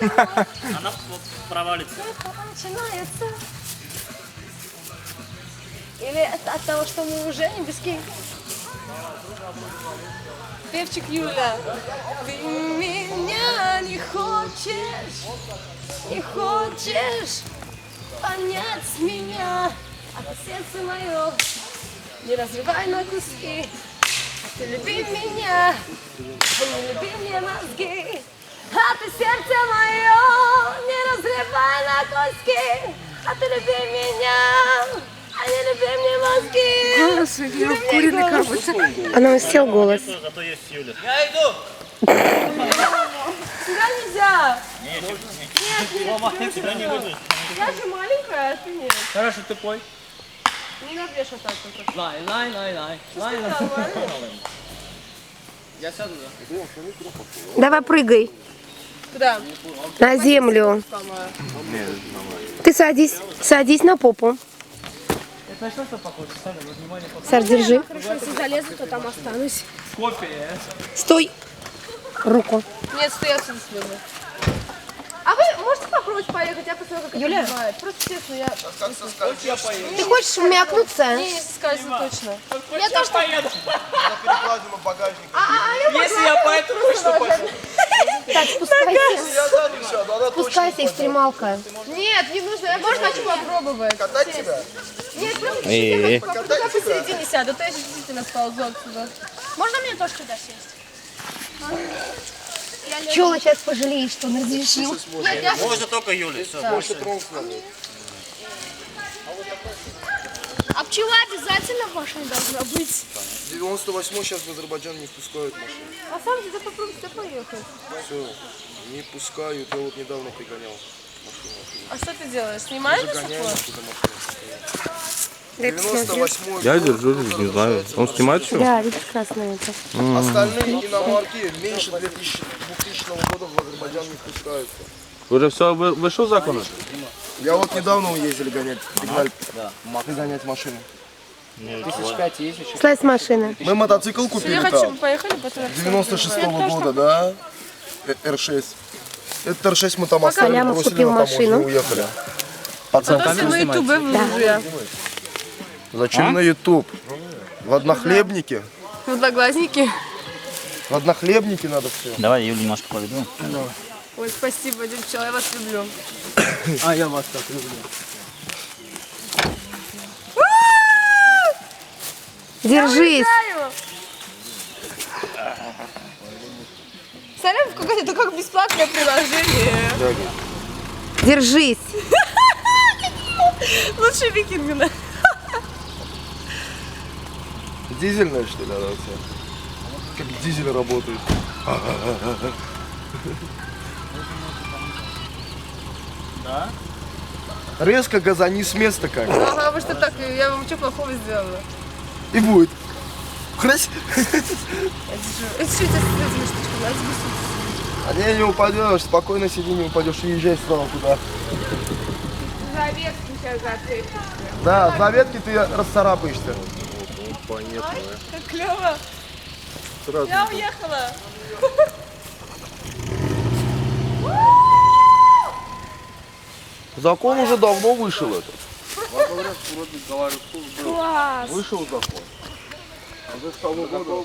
Она провалится. начинается. Или от, от того, что мы уже не близки? Певчик Юля. Ты меня не хочешь, не хочешь понять меня, а ты сердце мое не разрывай на куски. А ты люби меня, а не люби мне мозги. А ты сердце куски. А ты люби меня, а не люби мне мозги. Голос у нее куриный как будто. Она у сел голос. Зато есть Юля. Сюда нельзя. Вова, тебя не выйдешь. Я же маленькая, а ты нет. Хорошо, ты пой. Не надо так только. Лай, лай, лай, лай. Лай, лай. Я сяду, да? Давай прыгай Куда? на землю. Ты садись, садись на попу. Это на что что похоже? Саня, вот внимание, похоже. Саш, держи. Хорошо, если залезу, то там останусь. Кофе, э? Стой. Руку. Нет, стой, я отсюда слезу. А вы можете попробовать поехать? Я посмотрю, как Юля? это бывает. Просто честно, я... Я поеду. Ты хочешь мякнуться? Не, не соскальзну точно. Я тоже поеду. перекладину в багажник. А, а, а я Если я поеду, точно поеду. Так, спускайся. Я Спускайся, экстремалка. Нет, не нужно. Я можно хочу попробовать. катать тебя. Нет, просто пока посередине сяду, то я действительно сползу отсюда. Можно мне тоже сюда сесть? Пчела сейчас пожалеешь, что он разрешил. Нет, я... Можно только Юля. Все, Больше тронг надо. А пчела обязательно в машине должна быть? 98 сейчас в Азербайджан не впускают машины. А сам ты попробуй сюда поехать. Все, не пускают. Я вот недавно пригонял. А что ты делаешь? Снимаешь Загоняю пор? оттуда машину. Дай посмотрю. 98 Я держу, не знаю. Он снимает все? Да, видишь, красное это. Остальные иномарки меньше 2000, 2000 года в Азербайджан не впускают. Уже все вышел закон? Я вот недавно ездили гонять, пригнали, пригонять машину. Тысяч пять есть еще. Слазь с машины. Мы мотоцикл купили Я там, поехали, потом... 96 года, да? Э, Р6. Этот Р6 мы там оставили, Лямов бросили купил на таможне и машину. уехали. Пацан, Потом на ютубе выложу я. зачем на YouTube? В однохлебнике. В одноглазники. В однохлебнике надо все. Давай Юлю немножко поведу. Ой, спасибо, пчела, я вас люблю. А я вас так люблю. Держись. Смотри, какое это как бесплатное приложение. Держись. Лучше викингина. Дизельная что ли она у тебя? Как дизель работает. Да? Резко газани с места как. Ага, вы что так, я вам что плохого сделала? И будет. Хрась. Это что сбросить. А не, не упадешь, спокойно сиди, не упадешь, и езжай сразу туда. За ветки сейчас зацепишься. Да, за ветки ты расцарапаешься. Как клево. Сразу. Я уехала. Закон уже давно вышел этот. Класс. Вышел закон. Уже с того года